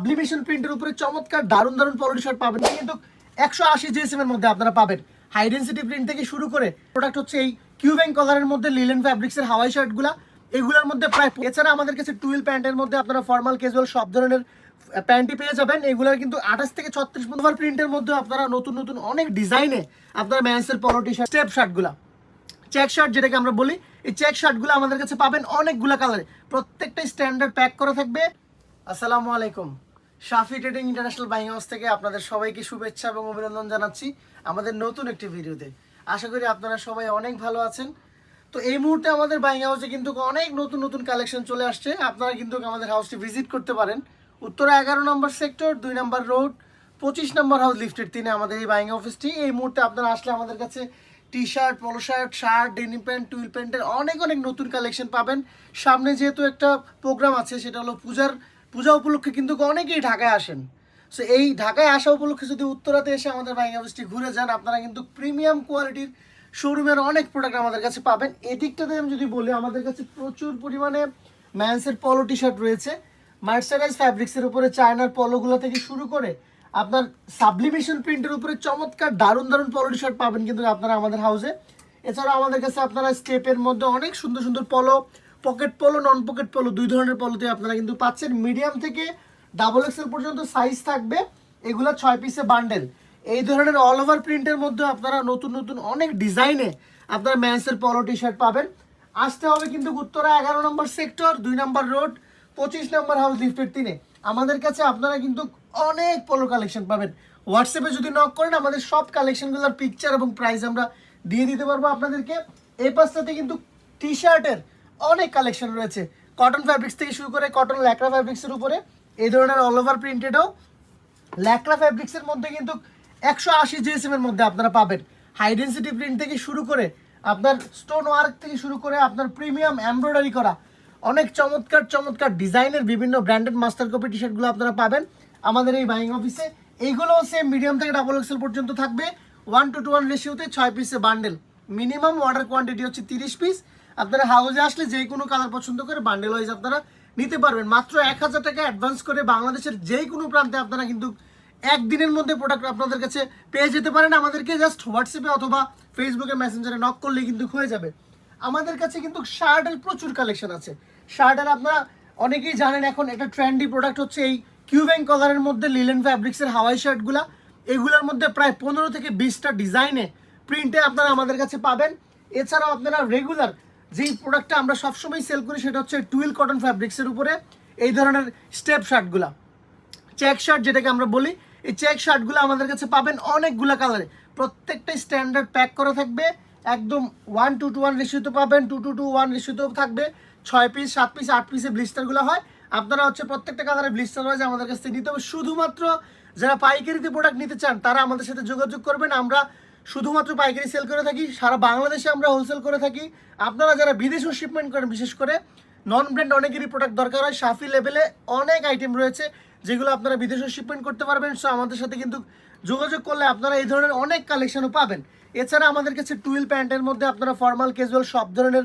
Sublimation প্রিন্টের উপরে চমৎকার, দারুণ দারুণ পলো শার্ট পাবেন কিন্তু একশো আশি জিএসএম এর মধ্যে আপনারা পাবেন। হাই ডেন্সিটি প্রিন্ট থেকে শুরু করে প্রোডাক্ট হচ্ছে এই কিউব্যাং কালারের মধ্যে লিলেন ফ্যাব্রিক্সের হাওয়াই শার্টগুলা এগুলোর মধ্যে প্রায় এছাড়া আমাদের কাছে টুইল প্যান্টের মধ্যে আপনারা ফর্মাল ক্যাজুয়াল সব ধরনের প্যান্টই পেয়ে যাবেন। এগুলোর কিন্তু আঠাশ থেকে ছত্রিশ ওভার প্রিন্টের মধ্যে আপনারা নতুন নতুন অনেক ডিজাইনে আপনারা ম্যান্সের পলো টি শার্ট স্টেপ শার্টগুলা চেক শার্ট যেটাকে আমরা বলি, এই চেক শার্টগুলো আমাদের কাছে পাবেন অনেকগুলো কালারে প্রত্যেকটাই স্ট্যান্ডার্ড প্যাক করা থাকবে। আসসালামু আলাইকুম। Shafi trading international buying house থেকে আপনাদের সবাইকে শুভেচ্ছা এবং অভিনন্দন জানাচ্ছি আমাদের নতুন একটি ভিডিওতে। আশা করি আপনারা সবাই অনেক ভালো আছেন। তো এই মুহূর্তে আমাদের বাইং হাউসে কিন্তু অনেক নতুন নতুন কালেকশন চলে আসছে। আপনারা কিন্তু আমাদের হাউসটি ভিজিট করতে পারেন। উত্তরা এগারো নম্বর সেক্টর, দুই নম্বর রোড, পঁচিশ নম্বর হাউস লিফটের তিনে আমাদের এই বাইং অফিসটি। এই মুহূর্তে আপনারা আসলে আমাদের কাছে T shirt polo shirt shirt, denim pant, twill প্যান্টের অনেক অনেক নতুন কালেকশন পাবেন। সামনে যেহেতু একটা প্রোগ্রাম আছে, সেটা হলো পূজার পূজা উপলক্ষে কিন্তু অনেকেই ঢাকায় আসেন। সো এই ঢাকায় আসা উপলক্ষে যদি উত্তরাতে এসে আমাদের বাইং অফিসটি ঘুরে যান, আপনারা কিন্তু প্রিমিয়াম কোয়ালিটির শোরুমের অনেক প্রোডাক্ট আমাদের কাছে পাবেন। এদিকটাতে আমি যদি বলি, আমাদের কাছে প্রচুর পরিমাণে ম্যান্সের পলো টি শার্ট রয়েছে। মার্সারাইজ ফ্যাব্রিক্সের উপরে চায়নার পলোগুলো থেকে শুরু করে আপনার সাবলিমেশন প্রিন্টের উপরে চমৎকার, দারুণ দারুণ পলো টি শার্ট পাবেন কিন্তু আপনারা আমাদের হাউসে এছাড়াও আমাদের কাছে আপনারা স্টেপের মধ্যে অনেক সুন্দর সুন্দর পলো পকেট পলো নন পকেট পলো দুই ধরনের পলোতে আপনারা কিন্তু পাচ্ছেন। মিডিয়াম থেকে ডাবল এক্সেল পর্যন্ত সাইজ থাকবে। এগুলো ছয় পিসে বান্ডেল এই ধরনের অল ওভার প্রিন্টের মধ্যে আপনারা নতুন নতুন অনেক ডিজাইনে আপনারা ম্যান্সের পলো টি শার্ট পাবেন। আসতে হবে কিন্তু উত্তরা এগারো নম্বর সেক্টর দুই নম্বর রোড পঁচিশ নম্বর হাউস লিফটের তিনে। আমাদের কাছে আপনারা কিন্তু অনেক পলো কালেকশন পাবেন। হোয়াটসঅ্যাপে যদি নক করেন, আমাদের সব কালেকশনগুলোর পিকচার এবং প্রাইস আমরা দিয়ে দিতে পারব আপনাদেরকে। এই পাশটাতে কিন্তু টি শার্টের অনেক কালেকশন রয়েছে। কটন ফ্যাব্রিক্স থেকে শুরু করে কটন ল্যাকড়া ফ্যাব্রিক্সের উপরে এই ধরনের অল ওভার প্রিন্টেডও ল্যাকড়া ফ্যাব্রিক্সের মধ্যে কিন্তু একশো আশি জিএসএম এর মধ্যে আপনারা পাবেন। হাই ডেন্সিটি প্রিন্ট থেকে শুরু করে আপনার স্টোন ওয়ার্ক থেকে শুরু করে আপনার প্রিমিয়াম এমব্রয়ডারি করা অনেক চমৎকার চমৎকার ডিজাইনের বিভিন্ন ব্র্যান্ডেড মাস্টার কপি টি শার্টগুলো আপনারা পাবেন আমাদের এই বাইং অফিসে এইগুলো সেম মিডিয়াম থেকে ডাবল এক্সেল পর্যন্ত থাকবে। ওয়ান টু টু ওয়ান রেশিওতে ছয় পিসে বান্ডেল মিনিমাম অর্ডার কোয়ান্টিটি হচ্ছে তিরিশ পিস আপনারা হাউসে আসলে যে কোনো কালার পছন্দ করে বান্ডেল ওয়াইজ আপনারা নিতে পারবেন। মাত্র এক হাজার টাকা অ্যাডভান্স করে বাংলাদেশের যে কোনো প্রান্তে আপনারা কিন্তু একদিনের মধ্যে প্রোডাক্ট আপনাদের কাছে পেয়ে যেতে পারেন। আমাদেরকে জাস্ট হোয়াটসঅ্যাপে অথবা ফেসবুকে মেসেঞ্জারে নক করলেই কিন্তু হয়ে যাবে। আমাদের কাছে কিন্তু শার্টের প্রচুর কালেকশন আছে। শার্টের আপনারা অনেকেই জানেন এখন একটা ট্রেন্ডি প্রোডাক্ট হচ্ছে এই কিউব্যাং কলারের মধ্যে লিলেন ফ্যাব্রিক্সের হাওয়াই শার্টগুলা। এগুলোর মধ্যে প্রায় পনেরো থেকে বিশটা ডিজাইনে প্রিন্টে আপনারা আমাদের কাছে পাবেন। এছাড়াও আপনারা রেগুলার যেই প্রোডাক্টটা আমরা সবসময় সেল করি সেটা হচ্ছে টুইল কটন ফ্যাব্রিক্সের উপরে, এই ধরনের স্টেপ শার্টগুলা চেক শার্ট যেটাকে আমরা বলি, এই চেক শার্টগুলো আমাদের কাছে পাবেন অনেকগুলো কালারে প্রত্যেকটাই স্ট্যান্ডার্ড প্যাক করা থাকবে, একদম ওয়ান টু টু ওয়ান রেশিওতে পাবেন টু টু টু ওয়ান রেশিওতেও থাকবে, ছয় পিস সাত পিস আট পিসে ব্লিস্টারগুলো হয়। আপনারা হচ্ছে প্রত্যেকটা কালারে ব্লিস্টার ওয়াইজ আমাদের কাছ থেকে নিতে হবে। শুধুমাত্র যারা পাইকারিতে প্রোডাক্ট নিতে চান, তারা আমাদের সাথে যোগাযোগ করবেন। আমরা শুধুমাত্র পাইকারি সেল করে থাকি, সারা বাংলাদেশে আমরা হোলসেল করে থাকি। আপনারা যারা বিদেশেও শিপমেন্ট করেন, বিশেষ করে নন ব্র্যান্ড অনেকেরই প্রোডাক্ট দরকার হয় সাফি লেভেলে অনেক আইটেম রয়েছে, যেগুলো আপনারা বিদেশে শিপমেন্ট করতে পারবেন। সো আমাদের সাথে কিন্তু যোগাযোগ করলে আপনারা এই ধরনের অনেক কালেকশনও পাবেন। এছাড়া আমাদের কাছে টুইল প্যান্টের মধ্যে আপনারা ফর্মাল ক্যাজুয়াল সব ধরনের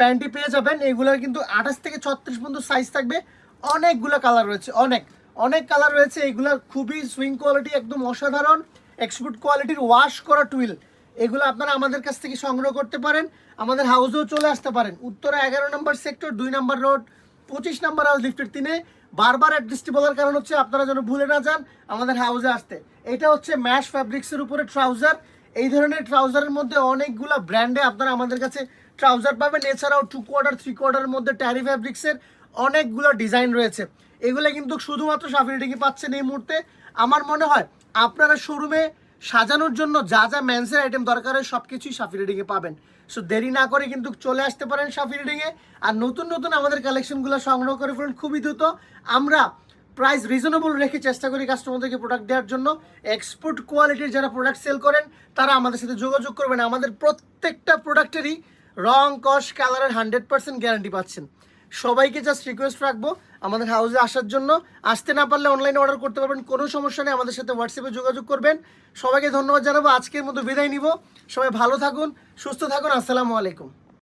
প্যান্টই পেয়ে যাবেন। এগুলোর কিন্তু আঠাশ থেকে ছত্রিশ পর্যন্ত সাইজ থাকবে। অনেকগুলো কালার রয়েছে, অনেক অনেক কালার রয়েছে। এগুলোর খুবই সুইং কোয়ালিটি একদম অসাধারণ। এক্সপোর্ট কোয়ালিটির ওয়াশ করা টুইল এগুলো আপনারা আমাদের কাছ থেকে সংগ্রহ করতে পারেন। আমাদের হাউসেও চলে আসতে পারেন। উত্তরা এগারো নম্বর সেক্টর দুই নম্বর রোড পঁচিশ নম্বর হাউস লিফটের তিনে বারবার অ্যাড্রেসটি বলার কারণ হচ্ছে আপনারা যেন ভুলে না যান আমাদের হাউসে আসতে। এটা হচ্ছে ম্যাশ ফ্যাব্রিক্সের উপরে ট্রাউজার এই ধরনের ট্রাউজারের মধ্যে অনেকগুলো ব্র্যান্ডে আপনারা আমাদের কাছে ট্রাউজার পাবেন। এছাড়াও টু কোয়ার্টার থ্রি কোয়ার্টারের মধ্যে ট্যারি ফ্যাব্রিক্সের অনেকগুলো ডিজাইন রয়েছে। এগুলো কিন্তু শুধুমাত্র সাফিরিটিকে পাচ্ছেন এই মুহূর্তে। আমার মনে হয় আপনারা শোরুমে সাজানোর জন্য যা যা ম্যান্সের আইটেম দরকার হয় সব কিছুই সাফি রিডিংয়ে পাবেন। সো দেরি না করে কিন্তু চলে আসতে পারেন সাফি রিডিংয়ে আর নতুন নতুন আমাদের কালেকশনগুলো সংগ্রহ করে ফেলুন খুবই দ্রুত। আমরা প্রাইস রিজনেবল রেখে চেষ্টা করি কাস্টমারদেরকে প্রোডাক্ট দেওয়ার জন্য। এক্সপোর্ট কোয়ালিটির যারা প্রোডাক্ট সেল করেন, তারা আমাদের সাথে যোগাযোগ করবেন। আমাদের প্রত্যেকটা প্রোডাক্টেরই রং কস কালারের হান্ড্রেড পার্সেন্ট গ্যারান্টি পাচ্ছেন। সবাইকে জাস্ট রিকোয়েস্ট রাখব। আমাদের হাউসে আসার জন্য আসতে না পারলে অনলাইনে অর্ডার করতে পারবেন, কোনো সমস্যা নেই, আমাদের সাথে হোয়াটসঅ্যাপে যোগাযোগ করবেন। সবাইকে ধন্যবাদ জানাব, আজকের মতো বিদায় নিব। সবাই ভালো থাকুন, সুস্থ থাকুন, আসসালামু আলাইকুম।